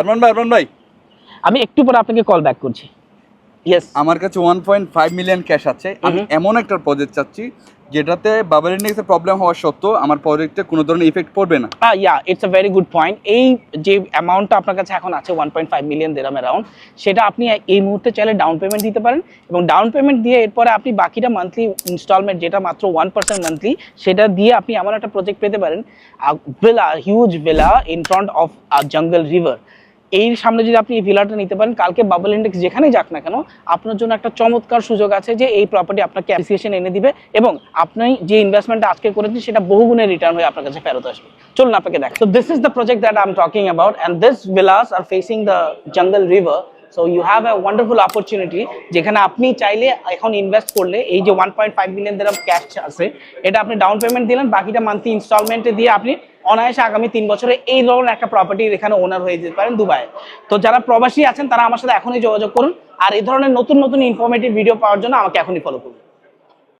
আরমান ভাই আরমান ভাই। আমি একটু পরে আপনাকে কল ব্যাক করছি। ইয়েস আমার কাছে one point five million cash আছে। আমি এমন একটা প্রজেক্ট চাচ্ছি যেটাতে বাবার ইন্ডেক্সে প্রবলেম হওয়া সত্ত্বেও আমার প্রজেক্টে কোনো ধরনের ইফেক্ট পড়বে না। Yeah it's a very good point এই যে অ্যামাউন্টটা আপনার কাছে এখন আছে one point five million dirham around সেটা আপনি এই মুহূর্তে চাইলে ডাউন পেমেন্ট দিতে পারেন এবং ডাউন পেমেন্ট দিয়ে এরপরে আপনি বাকিটা মান্থলি ইনস্টলমেন্ট যেটা মাত্র ওয়ান পার্সেন্ট মান্থলি সেটা দিয়ে আপনি এমন একটা প্রজেক্ট পেতে পারেন villa huge villa in front of jungle river এই সামনে যদি আপনি এই ভিলাটা নিতে পারেন, কালকে বাবল ইন্ডেক্স যেখানেই যাক না কেন, আপনার জন্য একটা চমৎকার সুযোগ আছে যে এই প্রপার্টি আপনাকে অ্যাপ্রিসিয়েশন এনে দিবে এবং আপনি যে ইনভেস্টমেন্টটা আজকে করেছেন, সেটা বহুগুণে রিটার্ন হয়ে আপনার কাছে ফেরত আসবে। চলুন আপনাকে দেখ তো this is the project that I am talking about and this villas are facing the jungle river so you have a wonderful opportunity যেখানে আপনি চাইলে এখন ইনভেস্ট করলে এই যে one point five million dirham cash আছে, এটা আপনি ডাউন পেমেন্ট দিলেন, বাকিটা মান্থলি ইনস্টলমেন্টে দিয়ে আপনি অনায়াসে আগামী তিন বছরে এই ধরনের একটা প্রপার্টি এখানে ওনার হয়ে যেতে পারেন দুবাই তো যারা প্রবাসী আছেন, তারা আমার সাথে এখনই যোগাযোগ করুন। আর এই ধরনের নতুন নতুন ইনফরমেটিভ ভিডিও পাওয়ার জন্য আমাকে এখনই ফলো করুন।